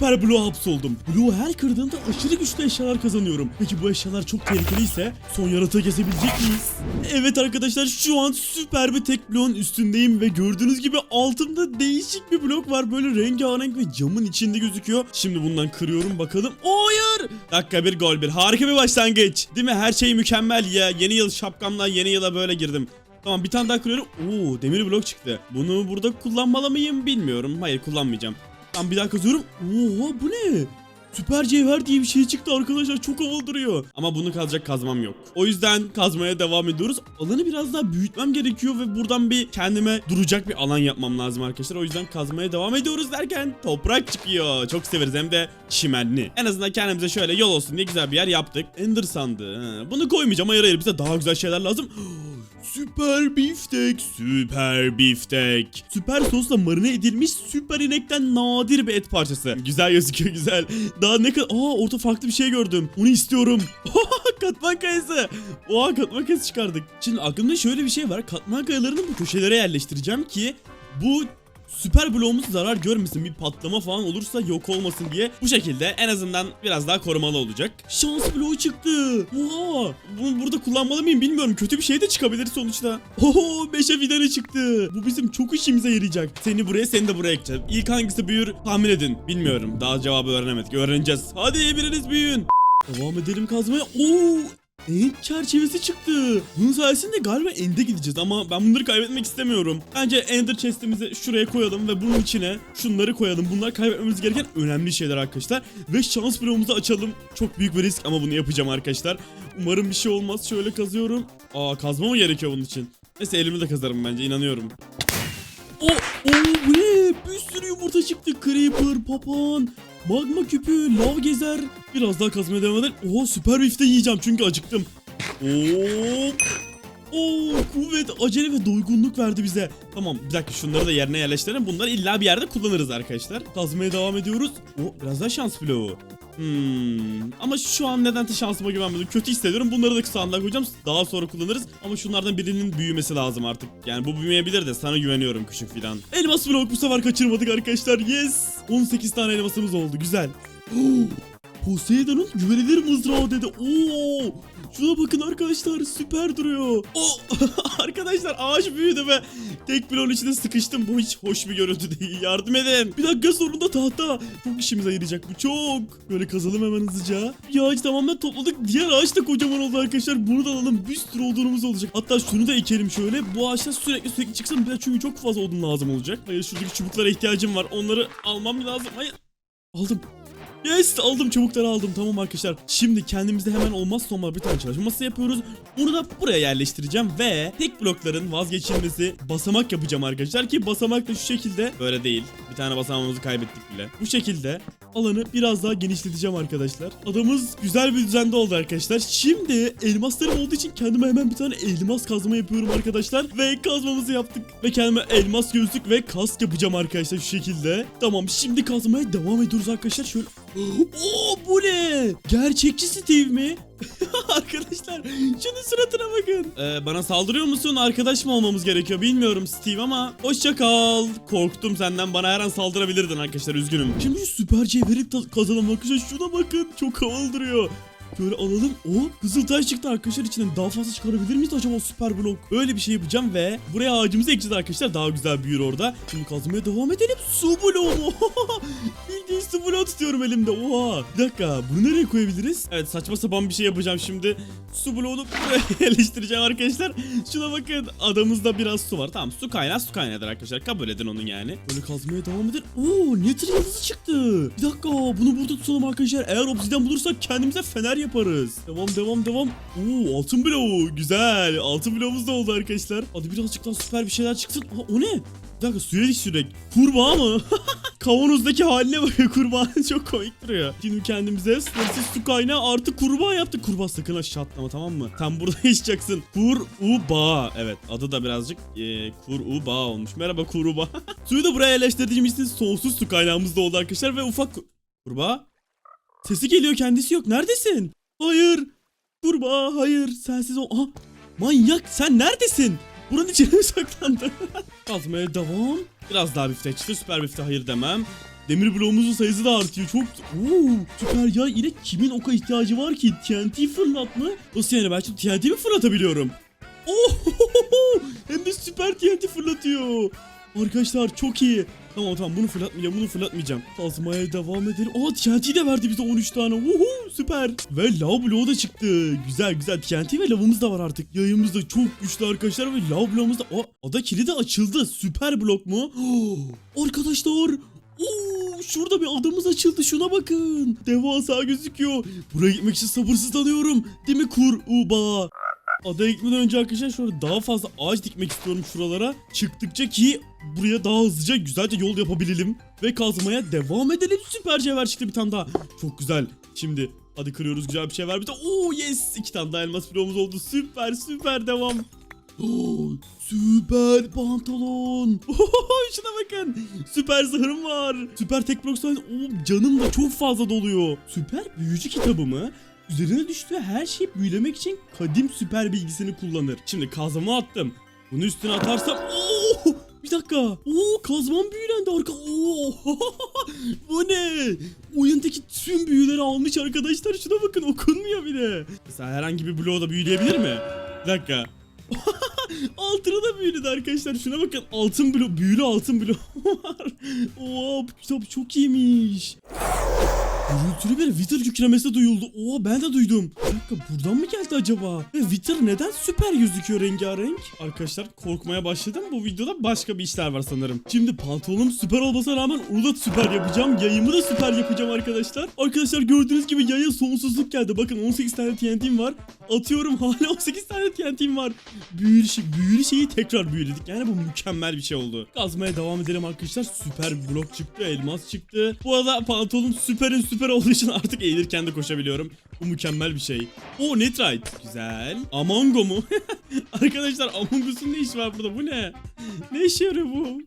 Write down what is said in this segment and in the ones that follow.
süper bloğa hapsoldum. Bloğu her kırdığımda aşırı güçlü eşyalar kazanıyorum. Peki bu eşyalar çok tehlikeliyse son yaratığı kesebilecek miyiz? Evet arkadaşlar şu an süper bir tek bloğun üstündeyim ve gördüğünüz gibi altımda değişik bir blok var. Böyle rengarenk ve camın içinde gözüküyor. Şimdi bundan kırıyorum bakalım. Hayır! Dakika bir gol bir. Harika bir başlangıç. Değil mi? Her şey mükemmel ya. Yeni yıl şapkamla yeni yıla böyle girdim. Tamam bir tane daha kırıyorum. Oo demir blok çıktı. Bunu burada kullanmalı mıyım bilmiyorum. Hayır kullanmayacağım. Tamam bir daha kazıyorum. Oha bu ne? Süper cevher diye bir şey çıktı arkadaşlar çok havalı duruyor. Ama bunu kazacak kazmam yok. O yüzden kazmaya devam ediyoruz. Alanı biraz daha büyütmem gerekiyor ve buradan bir kendime duracak bir alan yapmam lazım arkadaşlar. O yüzden kazmaya devam ediyoruz derken toprak çıkıyor. Çok severiz hem de çimenli. En azından kendimize şöyle yol olsun diye güzel bir yer yaptık. Ender sandığı. Bunu koymayacağım hayır hayır bize daha güzel şeyler lazım. Süper biftek, süper biftek. Süper sosla marine edilmiş süper inekten nadir bir et parçası. Güzel gözüküyor güzel. Daha ne kadar... Aa orada farklı bir şey gördüm. Onu istiyorum. katman kayası. Oha katman kayası çıkardık. Şimdi aklımda şöyle bir şey var. Katman kayalarını bu köşelere yerleştireceğim ki bu süper bloğumuz zarar görmesin bir patlama falan olursa yok olmasın diye bu şekilde en azından biraz daha korumalı olacak. Şans bloğu çıktı. Oha! Bunu burada kullanmalı mıyım bilmiyorum. Kötü bir şey de çıkabilir sonuçta. Oho! Meşe fidanı çıktı. Bu bizim çok işimize yarayacak. Seni buraya seni de buraya ekeceğim. İlk hangisi büyür tahmin edin. Bilmiyorum. Daha cevabı öğrenemedik. Öğreneceğiz. Hadi biriniz büyüyün. Devam edelim kazmaya. Oo! End çerçevesi çıktı. Bunun sayesinde galiba End'e gideceğiz ama ben bunları kaybetmek istemiyorum. Bence Ender chest'imizi şuraya koyalım ve bunun içine şunları koyalım. Bunlar kaybetmemiz gereken önemli şeyler arkadaşlar. Ve şans bloğumuzu açalım. Çok büyük bir risk ama bunu yapacağım arkadaşlar. Umarım bir şey olmaz. Şöyle kazıyorum. Aa kazma mı gerekiyor bunun için? Neyse elimi de kazarım bence inanıyorum. O, o bu ne? Bir sürü yumurta çıktı. Creeper, papağan, magma küpü, lav gezer. Biraz daha kazmaya devam edelim. Oo süper bifte yiyeceğim çünkü acıktım. Oo. Oo kuvvet, acele ve doygunluk verdi bize. Tamam bir dakika şunları da yerine yerleştirelim. Bunları illa bir yerde kullanırız arkadaşlar. Kazmaya devam ediyoruz. Oo biraz daha şans bloğu. Hmm. Ama şu an nedense şansıma güvenmedim. Kötü hissediyorum. Bunları da sandığa koyacağım. Daha sonra kullanırız. Ama şunlardan birinin büyümesi lazım artık. Yani bu büyümeyebilir de sana güveniyorum küçük fidan. Elmas blok bu sefer kaçırmadık arkadaşlar. Yes. 18 tane elmasımız oldu. Güzel. Poseidon'un güvenilir mızrağı dedi. Oo! Şuna bakın arkadaşlar süper duruyor. Oo! arkadaşlar ağaç büyüdü ve tek bloğun içinde sıkıştım. Bu hiç hoş bir görüntü değil. Yardım edin. Bir dakika sonunda tahta. Çok işimize yarayacak bu çok. Böyle kazalım hemen hızlıca. Bir ağaç tamamen topladık. Diğer ağaç da kocaman oldu arkadaşlar. Bunu da alalım. Bir sürü odunumuz olacak. Hatta şunu da ekelim şöyle. Bu ağaçlar sürekli sürekli çıksın. Bir de çünkü çok fazla odun lazım olacak. Hayır şuradaki çubuklara ihtiyacım var. Onları almam lazım. Hayır. Aldım. Yes aldım çubukları aldım tamam arkadaşlar. Şimdi kendimizde hemen olmazsa olmaz bir tane çalışma masası yapıyoruz. Bunu da buraya yerleştireceğim ve tek blokların vazgeçilmesi basamak yapacağım arkadaşlar ki basamak da şu şekilde böyle değil. Bir tane basamağımızı kaybettik bile. Bu şekilde alanı biraz daha genişleteceğim arkadaşlar. Adamız güzel bir düzende oldu arkadaşlar. Şimdi elmaslarım olduğu için kendime hemen bir tane elmas kazma yapıyorum arkadaşlar. Ve kazmamızı yaptık. Ve kendime elmas gözlük ve kask yapacağım arkadaşlar şu şekilde. Tamam şimdi kazmaya devam ediyoruz arkadaşlar. Şöyle Oo bu ne? Gerçekçi Steve mi? Arkadaşlar şunun suratına bakın. Ee, bana saldırıyor musun? Arkadaş mı olmamız gerekiyor bilmiyorum Steve ama hoşça kal. Korktum senden bana her an saldırabilirdin arkadaşlar üzgünüm. Şimdi süper cevheri kazanalım arkadaşlar şuna bakın. Çok havalı duruyor. Şöyle alalım. O Kızıltaş çıktı arkadaşlar içinden. Daha fazla çıkarabilir miyiz acaba süper blok? Öyle bir şey yapacağım ve buraya ağacımızı ekeceğiz arkadaşlar. Daha güzel büyür orada. Şimdi kazmaya devam edelim. Su bloğu? Bildiğin su bloğu tutuyorum elimde. Oha. Bir dakika. Bunu nereye koyabiliriz? Evet saçma sapan bir şey yapacağım şimdi. Su bloğunu buraya yerleştireceğim arkadaşlar. Şuna bakın. Adamızda biraz su var. Tamam su kaynağı su kaynağıdır arkadaşlar. Kabul edin onun yani. Böyle kazmaya devam edin. Oo Nether yıldızı çıktı. Bir dakika. Bunu burada tutalım arkadaşlar. Eğer obsidian bulursak kendimize fener yaparız. Devam devam devam. Oo altın bloğu. Güzel. Altın bloğumuz da oldu arkadaşlar. Hadi birazcık daha süper bir şeyler çıksın. Aa, o ne? Bir dakika suya düşürek. Kurbağa mı? Kavanozdaki haline bakın kurbağanın çok komik duruyor. Şimdi kendimize sınırsız su kaynağı artı kurbağa yaptık. Kurbağa sakın aşağı atlama tamam mı? Sen burada yaşayacaksın. Kurbağa. Evet adı da birazcık e, kurbağa olmuş. Merhaba kurbağa. Suyu da buraya yerleştirdiğimiz için sonsuz su kaynağımız da oldu arkadaşlar ve ufak ku- kurbağa. Sesi geliyor kendisi yok. Neredesin? Hayır. Kurbağa hayır. Sensiz ol. Aha. Manyak sen neredesin? Buranın içine mi saklandın? Kazmaya devam. Biraz daha bifte çıktı. Süper bifte hayır demem. demir bloğumuzun sayısı da artıyor. Çok Oo, süper ya. Yine kimin oka ihtiyacı var ki? TNT fırlat mı? Nasıl yani ben şimdi TNT mi fırlatabiliyorum? Oh, hem de süper TNT fırlatıyor. Arkadaşlar çok iyi. Tamam tamam bunu fırlatmayacağım bunu fırlatmayacağım. Kazmaya devam edelim. Aa TNT de verdi bize 13 tane. Uhu süper. Ve lav bloğu da çıktı. Güzel güzel TNT ve lavımız da var artık. Yayımız da çok güçlü arkadaşlar ve lav bloğumuz da... Aa ada kilidi açıldı. Süper blok mu? arkadaşlar Oo, şurada bir adamız açıldı şuna bakın. Devasa gözüküyor. Buraya gitmek için sabırsızlanıyorum. Değil mi kur uba? Adaya gitmeden önce arkadaşlar şöyle daha fazla ağaç dikmek istiyorum şuralara. Çıktıkça ki buraya daha hızlıca güzelce yol yapabilelim. Ve kazmaya devam edelim. Süper cevher çıktı bir tane daha. Çok güzel. Şimdi hadi kırıyoruz güzel bir şey ver bir de. Oo yes iki tane daha elmas bloğumuz oldu. Süper süper devam. Oo, süper pantolon. Şuna bakın. Süper zırhım var. Süper tek blok Oo, canım da çok fazla doluyor. Süper büyücü kitabı mı? Üzerine düştüğü her şeyi büyülemek için kadim süper bilgisini kullanır. Şimdi kazma attım. Bunu üstüne atarsam Oo! Bir dakika. Oo kazmam büyülendi arka. Oo! Bu ne? Oyundaki tüm büyüleri almış arkadaşlar. Şuna bakın okunmuyor bile. Mesela herhangi bir bloğu da büyüleyebilir mi? Bir dakika. Altını da büyüledi arkadaşlar. Şuna bakın altın blok, büyülü altın blok var. Oo kitap çok iyiymiş. Gürültülü bir Wither kükremesi duyuldu. Oo ben de duydum. Bir dakika buradan mı geldi acaba? Ve Wither neden süper gözüküyor rengarenk? Arkadaşlar korkmaya başladım. Bu videoda başka bir işler var sanırım. Şimdi pantolonum süper olmasına rağmen onu da süper yapacağım. Yayımı da süper yapacağım arkadaşlar. Arkadaşlar gördüğünüz gibi yaya sonsuzluk geldi. Bakın 18 tane TNT'm var. Atıyorum hala 18 tane TNT'm var. Büyülü, şey, büyülü şeyi tekrar büyüledik. Yani bu mükemmel bir şey oldu. Kazmaya devam edelim arkadaşlar. Süper blok çıktı. Elmas çıktı. Bu arada pantolonum süperin süper olduğu için artık eğilirken de koşabiliyorum. Bu mükemmel bir şey. O Netrite. Güzel. Amongo mu? arkadaşlar Among Us'un ne işi var burada? Bu ne? Ne işe yarıyor bu?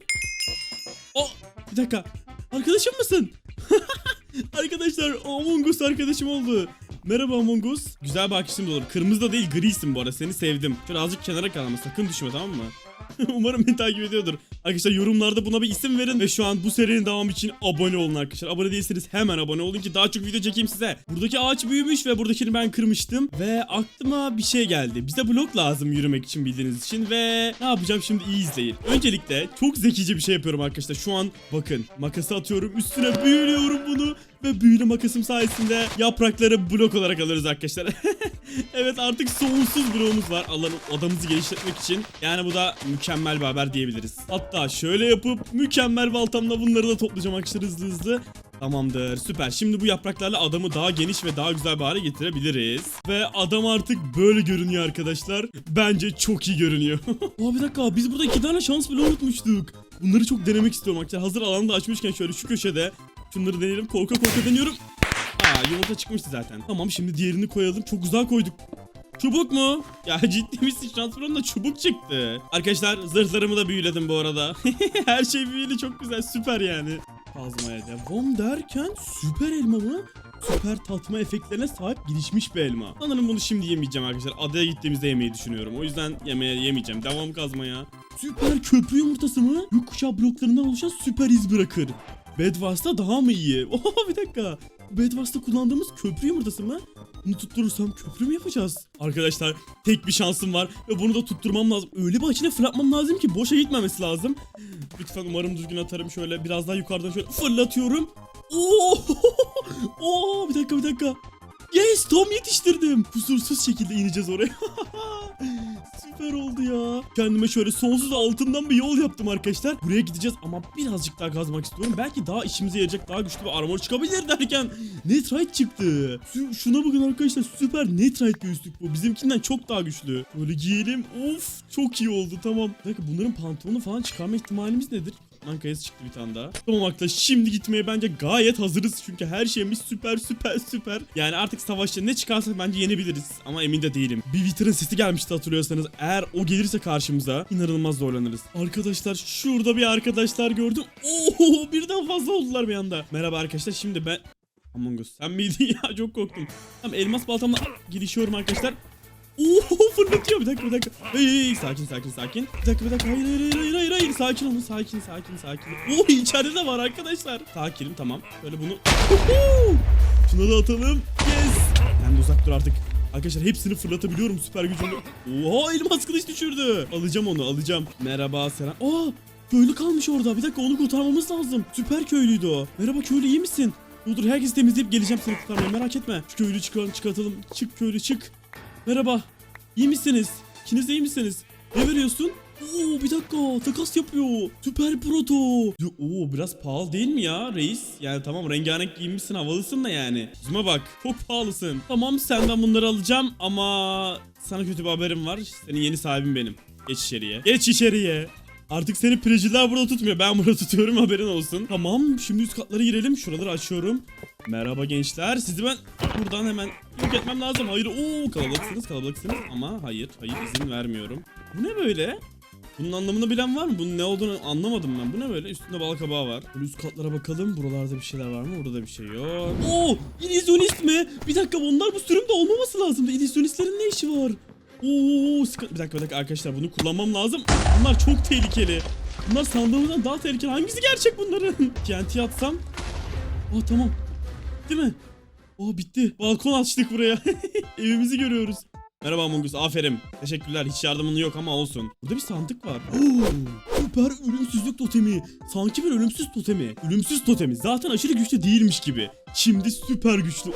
O bir dakika. Arkadaşım mısın? Arkadaşlar Among Us arkadaşım oldu. Merhaba Among Us. Güzel bir akışım olur. Kırmızı da değil grisin bu arada. Seni sevdim. Şöyle azıcık kenara kal ama sakın düşme tamam mı? Umarım beni takip ediyordur. Arkadaşlar yorumlarda buna bir isim verin ve şu an bu serinin devamı için abone olun arkadaşlar. Abone değilseniz hemen abone olun ki daha çok video çekeyim size. Buradaki ağaç büyümüş ve buradakini ben kırmıştım ve aklıma bir şey geldi. Bize blok lazım yürümek için bildiğiniz için ve ne yapacağım şimdi iyi izleyin. Öncelikle çok zekice bir şey yapıyorum arkadaşlar. Şu an bakın makası atıyorum üstüne büyülüyorum bunu ve büyülü makasım sayesinde yaprakları blok olarak alırız arkadaşlar. evet artık sonsuz bloğumuz var alanı odamızı geliştirmek için. Yani bu da mükemmel bir haber diyebiliriz. Hatta şöyle yapıp mükemmel baltamla bunları da toplayacağım arkadaşlar hızlı hızlı. Tamamdır süper. Şimdi bu yapraklarla adamı daha geniş ve daha güzel bir hale getirebiliriz. Ve adam artık böyle görünüyor arkadaşlar. Bence çok iyi görünüyor. Aa bir dakika biz burada iki tane şans bile unutmuştuk. Bunları çok denemek istiyorum arkadaşlar. Hazır alanı da açmışken şöyle şu köşede. Şunları deneyelim. Korka korka deniyorum. Aa yumurta çıkmıştı zaten. Tamam şimdi diğerini koyalım. Çok güzel koyduk. Çubuk mu? Ya ciddi misin? Şansfronda çubuk çıktı. Arkadaşlar zırhlarımı da büyüledim bu arada. Her şey büyülü çok güzel süper yani. Kazmaya devam derken süper elma mı? Süper tatma efektlerine sahip gelişmiş bir elma. Sanırım bunu şimdi yemeyeceğim arkadaşlar. Adaya gittiğimizde yemeyi düşünüyorum. O yüzden yemeğe yemeyeceğim. Devam kazmaya. Süper köprü yumurtası mı? Gökkuşağı bloklarından oluşan süper iz bırakır. Bedwars'ta daha mı iyi? Oha bir dakika. Bedwars'ta kullandığımız köprü yumurtası mı? Bunu tutturursam köprü mü yapacağız? Arkadaşlar tek bir şansım var ve bunu da tutturmam lazım. Öyle bir açıyla fırlatmam lazım ki boşa gitmemesi lazım. Lütfen umarım düzgün atarım şöyle biraz daha yukarıdan şöyle fırlatıyorum. Oo! Oo bir dakika bir dakika. Yes tam yetiştirdim. Kusursuz şekilde ineceğiz oraya. Süper oldu ya. Kendime şöyle sonsuz altından bir yol yaptım arkadaşlar. Buraya gideceğiz ama birazcık daha kazmak istiyorum. Belki daha işimize yarayacak daha güçlü bir armor çıkabilir derken Netrite çıktı. Şu- şuna bakın arkadaşlar süper Netrite bir bu. Bizimkinden çok daha güçlü. Böyle giyelim. Of çok iyi oldu tamam. Bir dakika bunların pantolonu falan çıkarma ihtimalimiz nedir? Lan kayası çıktı bir tane daha. Tamam şimdi gitmeye bence gayet hazırız. Çünkü her şeyimiz süper süper süper. Yani artık savaşta ne çıkarsa bence yenebiliriz. Ama emin de değilim. Bir Wither'ın sesi gelmişti hatırlıyorsanız. Eğer o gelirse karşımıza inanılmaz zorlanırız. Arkadaşlar şurada bir arkadaşlar gördüm. Oo birden fazla oldular bir anda. Merhaba arkadaşlar şimdi ben... Among Us sen miydin ya çok korktum. Tamam elmas baltamla girişiyorum arkadaşlar. Oo fırlatıyor bir dakika bir dakika. Hey, hey, sakin sakin sakin. Bir dakika bir dakika hayır hayır hayır hayır hayır sakin olun sakin sakin sakin. Oo içeride de var arkadaşlar. Sakinim tamam. Böyle bunu. Şuna da atalım. Yes. Ben de uzak dur artık. Arkadaşlar hepsini fırlatabiliyorum süper gücümle. Oha elmas kılıç düşürdü. Alacağım onu alacağım. Merhaba Seren. Aa köylü kalmış orada. Bir dakika onu kurtarmamız lazım. Süper köylüydü o. Merhaba köylü iyi misin? Dur dur herkesi temizleyip geleceğim seni kurtarmaya merak etme. Şu köylü çıkarın çıkartalım. Çık köylü çık. Merhaba. İyi misiniz? İkiniz iyi misiniz? Ne veriyorsun? Oo bir dakika takas yapıyor. Süper proto. Oo biraz pahalı değil mi ya reis? Yani tamam rengarenk giyinmişsin havalısın da yani. Yüzüme bak çok pahalısın. Tamam senden bunları alacağım ama sana kötü bir haberim var. Senin yeni sahibin benim. Geç içeriye. Geç içeriye. Artık seni preciler burada tutmuyor. Ben burada tutuyorum haberin olsun. Tamam şimdi üst katlara girelim. Şuraları açıyorum. Merhaba gençler. Sizi ben buradan hemen yok etmem lazım. Hayır ooo kalabalıksınız kalabalıksınız. Ama hayır hayır izin vermiyorum. Bu ne böyle? Bunun anlamını bilen var mı? Bunun ne olduğunu anlamadım ben. Bu ne böyle? Üstünde bal kabağı var. Böyle üst katlara bakalım. Buralarda bir şeyler var mı? Burada bir şey yok. Oo! İllüzyonist mi? Bir dakika bunlar bu sürümde olmaması lazımdı. İllüzyonistlerin ne işi var? Sıkı- bir dakika bir dakika arkadaşlar bunu kullanmam lazım. Bunlar çok tehlikeli. Bunlar sandığımızdan daha tehlikeli. Hangisi gerçek bunların? TNT atsam. Aa tamam. Değil mi? Aa bitti. Balkon açtık buraya. Evimizi görüyoruz. Merhaba Mungus. Aferin. Teşekkürler. Hiç yardımın yok ama olsun. Burada bir sandık var. Oo, süper ölümsüzlük totemi. Sanki bir ölümsüz totemi. Ölümsüz totemi. Zaten aşırı güçlü değilmiş gibi. Şimdi süper güçlü.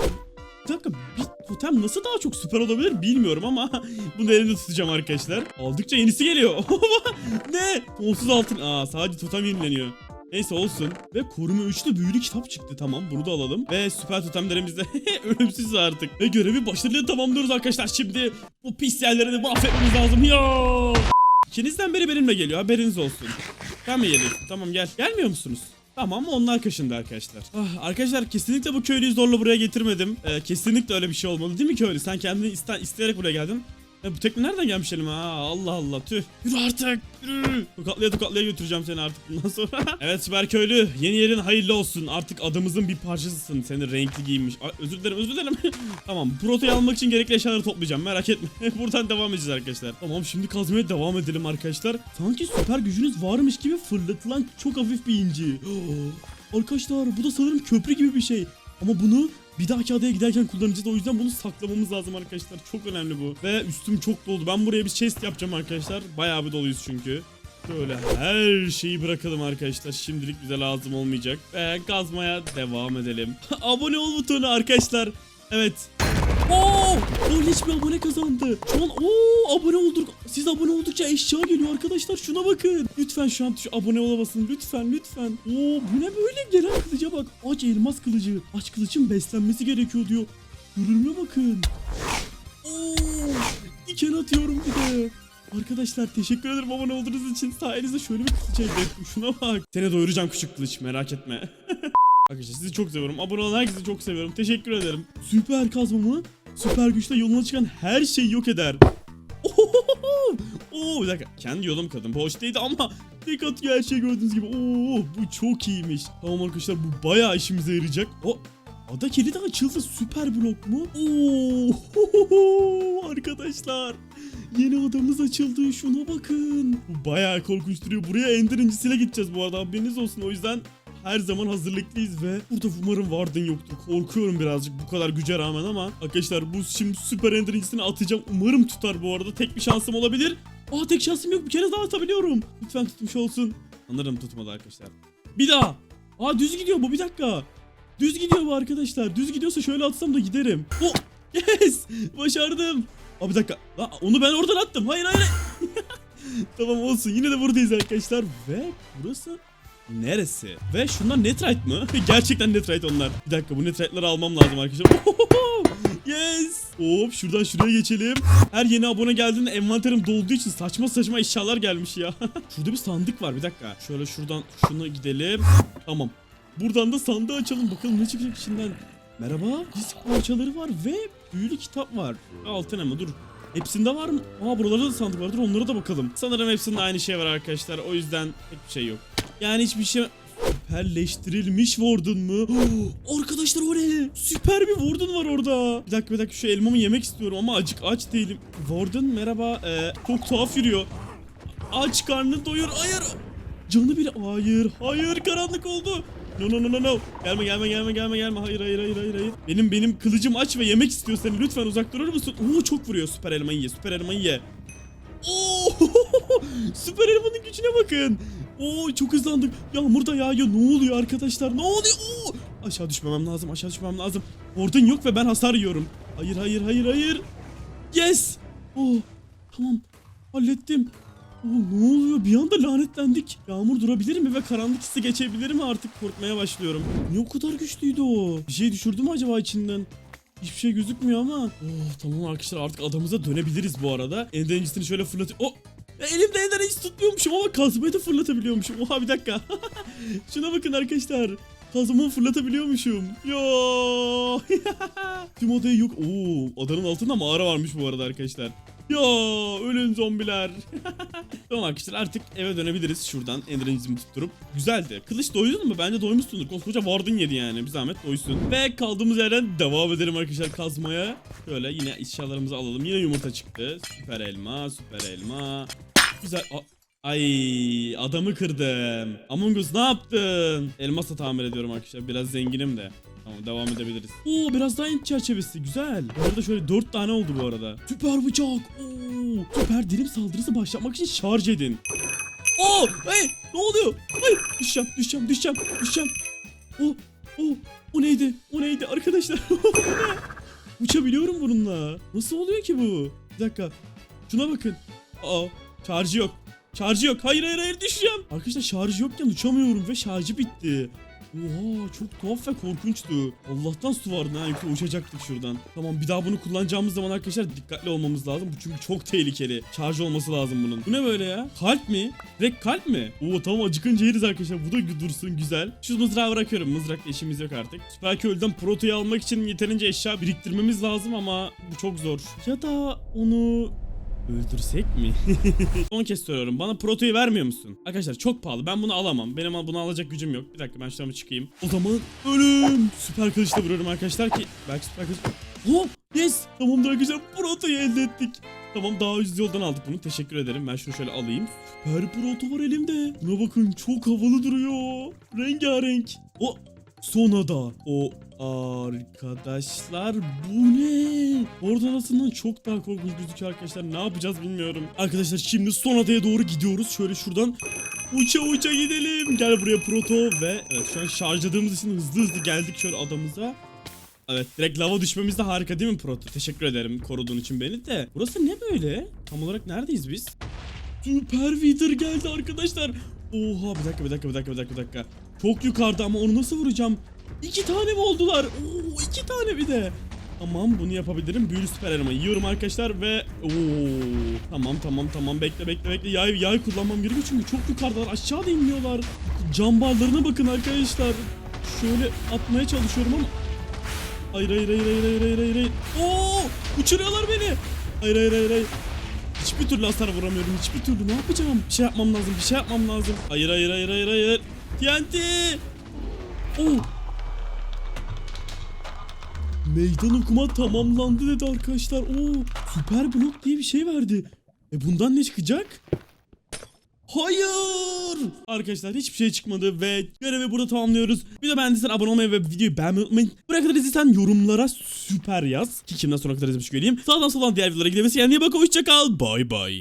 Bir dakika bir totem nasıl daha çok süper olabilir bilmiyorum ama bunu elimde tutacağım arkadaşlar. Aldıkça yenisi geliyor. ne? Sonsuz altın. Aa sadece totem yenileniyor. Neyse olsun. Ve koruma 3'te büyülü kitap çıktı tamam bunu da alalım. Ve süper totemlerimizde ölümsüz artık. Ve görevi başarıyla tamamlıyoruz arkadaşlar. Şimdi bu pis yerlerini mahvetmemiz lazım. Ya. İkinizden biri benimle geliyor haberiniz olsun. Ben mi geliyorsun? Tamam gel. Gelmiyor musunuz? Tamam onlar kaşındı arkadaşlar. Ah, arkadaşlar kesinlikle bu köylüyü zorla buraya getirmedim. Ee, kesinlikle öyle bir şey olmalı değil mi köylü? Sen kendini iste isteyerek buraya geldin. Ya bu tekne nereden gelmiş elime ha? Allah Allah tüh. Yürü artık. Yürü. Tokatlaya tokatlaya götüreceğim seni artık bundan sonra. evet süper köylü. Yeni yerin hayırlı olsun. Artık adımızın bir parçasısın. Seni renkli giyinmiş. Ay, özür dilerim özür dilerim. tamam protoyu almak için gerekli eşyaları toplayacağım. Merak etme. Buradan devam edeceğiz arkadaşlar. Tamam şimdi kazmaya devam edelim arkadaşlar. Sanki süper gücünüz varmış gibi fırlatılan çok hafif bir inci. arkadaşlar bu da sanırım köprü gibi bir şey. Ama bunu bir dahaki adaya giderken kullanacağız. O yüzden bunu saklamamız lazım arkadaşlar. Çok önemli bu. Ve üstüm çok doldu. Ben buraya bir chest yapacağım arkadaşlar. Bayağı bir doluyuz çünkü. Böyle her şeyi bırakalım arkadaşlar. Şimdilik bize lazım olmayacak. Ve kazmaya devam edelim. abone ol butonu arkadaşlar. Evet. Oo! Norveç bir abone kazandı. Şu an oo abone olduk. Siz abone oldukça eşya geliyor arkadaşlar. Şuna bakın. Lütfen şu an şu abone olamazsın. Lütfen lütfen. Oo bu ne böyle? Gelen bak. Aç elmas kılıcı. Aç kılıcın beslenmesi gerekiyor diyor. Ürününe bakın. Oo! Diken atıyorum bir de. Arkadaşlar teşekkür ederim abone olduğunuz için. Sayenizde şöyle bir kılıç elde ettim. Şuna bak. Seni doyuracağım küçük kılıç merak etme. Arkadaşlar sizi çok seviyorum. Abone olan herkesi çok seviyorum. Teşekkür ederim. Süper kazmamı süper güçle yoluna çıkan her şeyi yok eder. Ohohoho! Oo bir dakika. Kendi yolum kadın. Bu ama tek atıyor her şeyi gördüğünüz gibi. Oo bu çok iyiymiş. Tamam arkadaşlar bu bayağı işimize yarayacak. O Ada kilidi açıldı. Süper blok mu? Oo arkadaşlar. Yeni odamız açıldı. Şuna bakın. Bu bayağı korkunç duruyor. Buraya Ender incisiyle gideceğiz bu arada. Haberiniz olsun. O yüzden her zaman hazırlıklıyız ve burada umarım Warden yoktur. Korkuyorum birazcık bu kadar güce rağmen ama arkadaşlar bu şimdi süper ender incisini atacağım. Umarım tutar bu arada. Tek bir şansım olabilir. Aa tek şansım yok. Bir kere daha atabiliyorum. Lütfen tutmuş olsun. Sanırım tutmadı arkadaşlar. Bir daha. Aa düz gidiyor bu bir dakika. Düz gidiyor bu arkadaşlar. Düz gidiyorsa şöyle atsam da giderim. Oh yes başardım. Aa bir dakika. Aa, onu ben oradan attım. Hayır hayır. tamam olsun. Yine de buradayız arkadaşlar. Ve burası Neresi? Ve şunlar Netrite mı? Gerçekten Netrite onlar. Bir dakika bu Netrite'ları almam lazım arkadaşlar. Yes. Hop şuradan şuraya geçelim. Her yeni abone geldiğinde envanterim dolduğu için saçma saçma eşyalar gelmiş ya. Şurada bir sandık var bir dakika. Şöyle şuradan şuna gidelim. Tamam. Buradan da sandığı açalım bakalım ne çıkacak içinden. Merhaba. Disk parçaları var ve büyülü kitap var. Altın ama dur. Hepsinde var mı? Aa buralarda da sandık vardır onlara da bakalım. Sanırım hepsinde aynı şey var arkadaşlar. O yüzden pek bir şey yok. Yani hiçbir şey Süperleştirilmiş Warden mı? Arkadaşlar o ne? Süper bir Warden var orada. Bir dakika bir dakika şu elmamı yemek istiyorum ama acık aç değilim. Warden merhaba. Ee, çok tuhaf yürüyor. Aç karnını doyur. Hayır. Canı bile. Hayır. Hayır karanlık oldu. No no no no no. Gelme gelme gelme gelme gelme. Hayır hayır hayır hayır hayır. Benim benim kılıcım aç ve yemek istiyor seni. Lütfen uzak durur musun? Oo çok vuruyor. Süper elmayı ye. Süper elmayı ye. Oo! Süper elmanın gücüne bakın. Oo çok hızlandık. Yağmur da yağıyor. Ne oluyor arkadaşlar? Ne oluyor? Oo! Aşağı düşmemem lazım. Aşağı düşmemem lazım. Warden yok ve ben hasar yiyorum. Hayır hayır hayır hayır. Yes. Oh tamam. Hallettim. Oo, ne oluyor? Bir anda lanetlendik. Yağmur durabilir mi ve karanlık hissi geçebilir mi artık? Korkmaya başlıyorum. Niye o kadar güçlüydü o? Bir şey düşürdü mü acaba içinden? Hiçbir şey gözükmüyor ama. Oh tamam arkadaşlar artık adamıza dönebiliriz bu arada. Enderencisini şöyle fırlat... Oh! Elimde enderencis tutmuyormuşum ama kazmayı da fırlatabiliyormuşum. Oha bir dakika. Şuna bakın arkadaşlar. Kazımı fırlatabiliyormuşum. Yo. Tüm odayı yok. Oo, adanın altında mağara varmış bu arada arkadaşlar. Ya ölün zombiler. tamam arkadaşlar artık eve dönebiliriz şuradan enderencimi tutturup. Güzeldi. Kılıç doydun mu? Bence doymuşsundur. Koskoca vardın yedi yani. Bir zahmet doysun. Ve kaldığımız yerden devam edelim arkadaşlar kazmaya. Şöyle yine eşyalarımızı alalım. Yine yumurta çıktı. Süper elma, süper elma. Güzel. Ay adamı kırdım. Among Us ne yaptın? Elmasla tamir ediyorum arkadaşlar. Biraz zenginim de. Tamam devam edebiliriz. Oo biraz daha inç çerçevesi güzel. Bu arada şöyle 4 tane oldu bu arada. Süper bıçak. Oo, süper dilim saldırısı başlatmak için şarj edin. Oo hey ne oluyor? Ay düşeceğim düşeceğim düşeceğim düşeceğim. Oh oh o neydi? O neydi arkadaşlar? Uçabiliyorum bununla. Nasıl oluyor ki bu? Bir dakika. Şuna bakın. Aa şarjı yok. Şarjı yok. Hayır hayır hayır düşeceğim. Arkadaşlar şarjı yokken uçamıyorum ve şarjı bitti. Oha çok tuhaf ve korkunçtu. Allah'tan su vardı ha yoksa uçacaktık şuradan. Tamam bir daha bunu kullanacağımız zaman arkadaşlar dikkatli olmamız lazım. Bu çünkü çok tehlikeli. Şarj olması lazım bunun. Bu ne böyle ya? Kalp mi? Direkt kalp mi? Oo tamam acıkınca yeriz arkadaşlar. Bu da dursun güzel. Şu mızrağı bırakıyorum. Mızrakla işimiz yok artık. Süper Köylü'den protoyu almak için yeterince eşya biriktirmemiz lazım ama bu çok zor. Ya da onu Öldürsek mi? Son kez soruyorum. Bana proteyi vermiyor musun? Arkadaşlar çok pahalı. Ben bunu alamam. Benim bunu alacak gücüm yok. Bir dakika ben şuradan çıkayım. O zaman ölüm. Süper kılıçla vuruyorum arkadaşlar ki. Belki süper kılıç. Oh yes. Tamamdır arkadaşlar. Proteyi elde ettik. Tamam daha ucuz yoldan aldık bunu. Teşekkür ederim. Ben şunu şöyle alayım. Süper proto var elimde. Buna bakın çok havalı duruyor. Rengarenk. O Sonra da o arkadaşlar bu ne? Orada arasından çok daha korkunç gözüküyor arkadaşlar. Ne yapacağız bilmiyorum. Arkadaşlar şimdi son adaya doğru gidiyoruz. Şöyle şuradan uça uça gidelim. Gel buraya proto ve evet şu an şarjladığımız için hızlı hızlı geldik şöyle adamıza. Evet direkt lava düşmemiz de harika değil mi Proto? Teşekkür ederim koruduğun için beni de. Burası ne böyle? Tam olarak neredeyiz biz? Süper Wither geldi arkadaşlar. Oha bir dakika bir dakika bir dakika bir dakika. Çok yukarıda ama onu nasıl vuracağım? İki tane mi oldular? Oo iki tane bir de. Tamam bunu yapabilirim. Büyülü süper elma yiyorum arkadaşlar ve oo tamam tamam tamam bekle bekle bekle yay yay kullanmam gerekiyor çünkü çok yukarıdalar aşağıda inmiyorlar. Cam barlarına bakın arkadaşlar. Şöyle atmaya çalışıyorum ama Hayır hayır hayır hayır hayır hayır hayır hayır. Oo! Uçuruyorlar beni. Hayır hayır hayır hayır. Hiçbir türlü hasar vuramıyorum. Hiçbir türlü ne yapacağım? Bir şey yapmam lazım. Bir şey yapmam lazım. Hayır hayır hayır hayır hayır. TNT. Oo. Meydan okuma tamamlandı dedi arkadaşlar. Oo, süper blok diye bir şey verdi. E bundan ne çıkacak? Hayır! Arkadaşlar hiçbir şey çıkmadı ve görevi burada tamamlıyoruz. Bir de beğendiysen abone olmayı ve videoyu beğenmeyi unutmayın. Buraya kadar izlesen yorumlara süper yaz. Ki kimden sonra kadar izlemiş göreyim. Sağdan soldan diğer videolara gidebilirsin. Yani iyi bak hoşçakal. Bay bay.